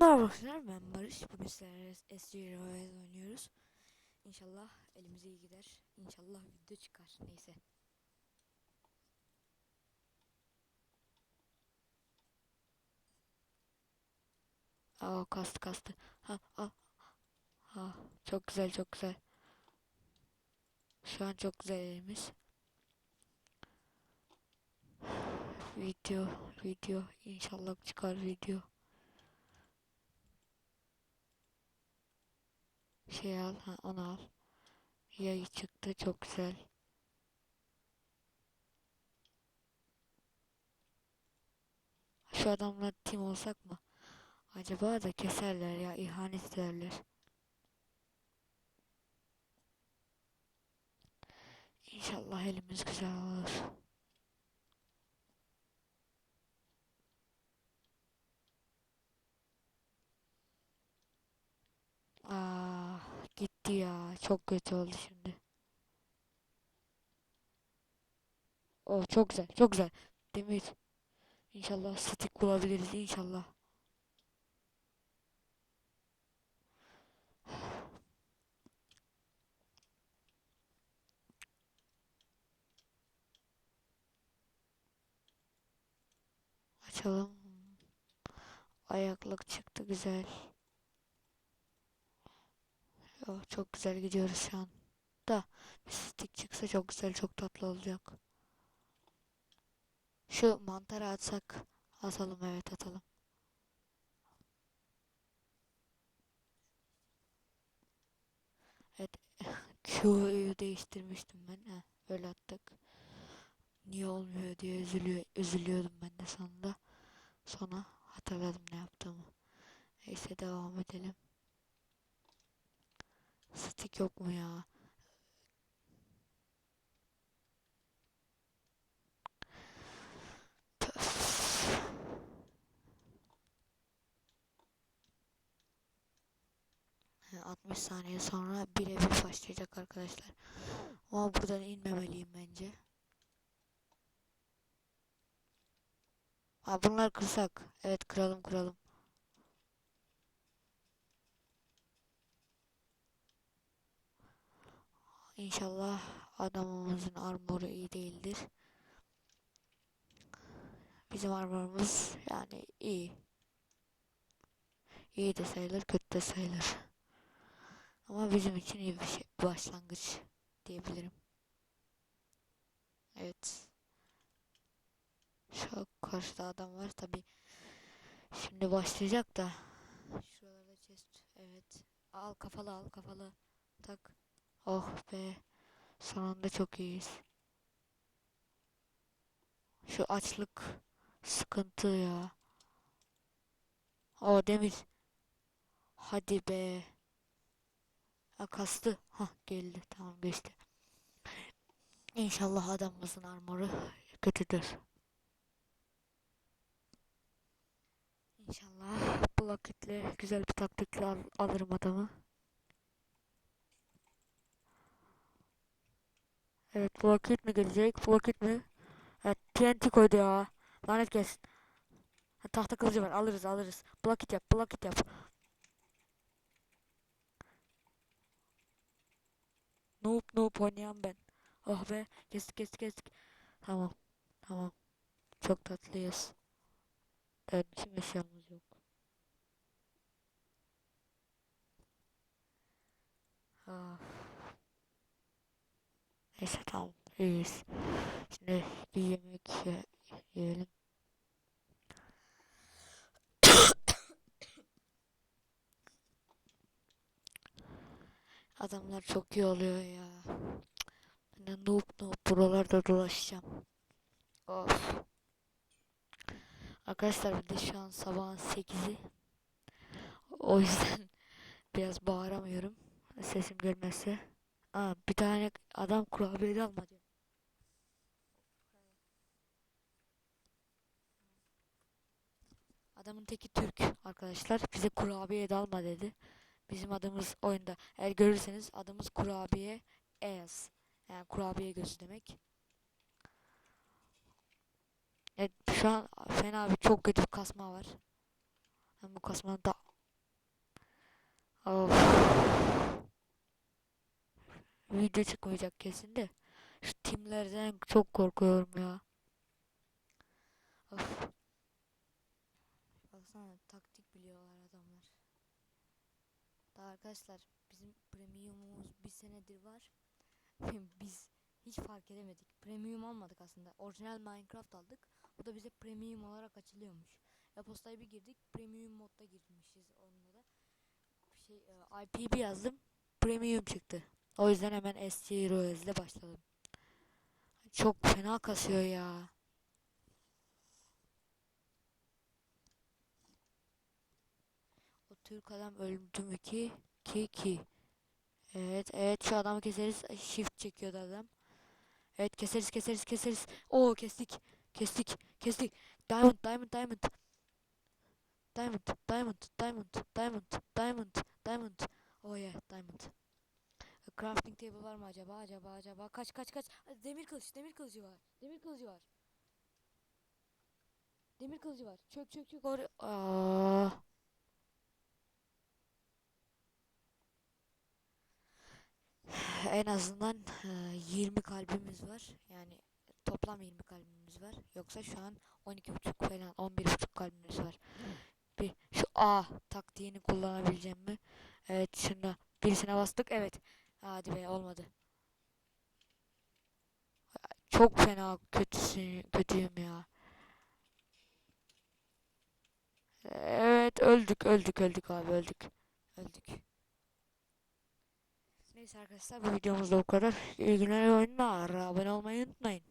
Merhaba arkadaşlar ben Barış. Bugün sizlerle SG Royal oynuyoruz. İnşallah elimize iyi gider. İnşallah video çıkar. Neyse. Aa kastı kastı. Ha ha. Ha çok güzel çok güzel. Şu an çok güzel elimiz. Video video inşallah çıkar video. Şey al, ha, onu al. Yayı çıktı, çok güzel. Şu adamla team olsak mı? Acaba da keserler ya, ihanet ederler. İnşallah elimiz güzel olur. Aa, gitti ya. Çok kötü oldu şimdi. Oh çok güzel, çok güzel. Demir. İnşallah stick bulabiliriz inşallah. Açalım. Ayaklık çıktı güzel. Oh, çok güzel gidiyoruz şu an. Da bir stick çıksa çok güzel, çok tatlı olacak. Şu mantarı atsak. Atalım evet atalım. Evet Q'yu değiştirmiştim ben. Heh, böyle attık. Niye olmuyor diye üzülüyor, üzülüyordum ben de sonunda. Sonra hatırladım ne yaptığımı. Neyse devam edelim. Stick yok mu ya? He, 60 saniye sonra birebir başlayacak arkadaşlar. Ama buradan inmemeliyim bence. Ha bunlar kırsak. Evet kıralım kıralım. İnşallah adamımızın armoru iyi değildir. Bizim armorumuz yani iyi. İyi de sayılır, kötü de sayılır. Ama bizim için iyi bir şey, başlangıç diyebilirim. Evet. Şu karşıda adam var tabi. Şimdi başlayacak da. Şuralarda chest. Evet. Al kafalı al kafalı. Tak. Oh be. Sonunda çok iyiyiz. Şu açlık sıkıntı ya. O demir. Hadi be. Ha kastı. Ha geldi. Tamam geçti. İnşallah adamımızın armoru kötüdür. İnşallah bu vakitle güzel bir taktikle al alırım adamı. Evet vakit mi gelecek? Vakit mi? Evet TNT koydu ya. Lanet gelsin. Tahta kılıcı var. Alırız alırız. Block yap. Block yap. Noob noob oynayan ben. Oh be. Kestik kestik kestik. Tamam. Tamam. Çok tatlıyız. Evet bizim eşyamız yok. Ah. Neyse tamam. İyiyiz. Şimdi bir yemek ye yiyelim. Adamlar çok iyi oluyor ya. Ben noob noob buralarda dolaşacağım. Of. Arkadaşlar bir de şu an sabahın 8'i. O yüzden biraz bağıramıyorum. Sesim gelmezse. Aa, bir tane adam kurabiye de almadı. Adamın teki Türk arkadaşlar. Bize kurabiye de alma dedi. Bizim adımız oyunda. Eğer görürseniz adımız kurabiye Ez. Yani kurabiye gözü demek. Evet şu an fena bir çok kötü bir kasma var. Ben bu kasmanın da Of. Video çıkmayacak kesin de. Şu timlerden çok korkuyorum ya. Of. Baksana taktik biliyorlar adamlar. Daha arkadaşlar bizim premiumumuz bir senedir var. Biz hiç fark edemedik. Premium almadık aslında. Orijinal Minecraft aldık. O da bize premium olarak açılıyormuş. E-postaya bir girdik. Premium modda girmişiz onunla da. Şey e, IP bir yazdım. Premium çıktı. O yüzden hemen SC Royals ile başladım. Çok fena kasıyor ya. O Türk adam öldü mü ki? Ki ki. Evet evet şu adamı keseriz. Shift çekiyordu adam. Evet keseriz keseriz keseriz. Oo kestik. Kestik. Kestik. Diamond diamond diamond. Diamond diamond diamond diamond diamond diamond. Oh yeah diamond. Crafting table var mı acaba acaba acaba? Kaç kaç kaç. Demir kılıç demir kılıcı var. Demir kılıcı var. Demir kılıcı var. Çök çök çök oraya. Aa. En azından e, 20 kalbimiz var. Yani toplam 20 kalbimiz var. Yoksa şu an 12.5 falan 11.5 kalbimiz var. Bir şu A taktiğini kullanabileceğim mi? Evet şunda birisine bastık. Evet. Hadi be olmadı. Çok fena kötüsün, kötüyüm ya. Evet öldük öldük öldük abi öldük. Öldük. Neyse arkadaşlar bu videomuz da bu kadar. İyi günler oyunlar. Abone olmayı unutmayın.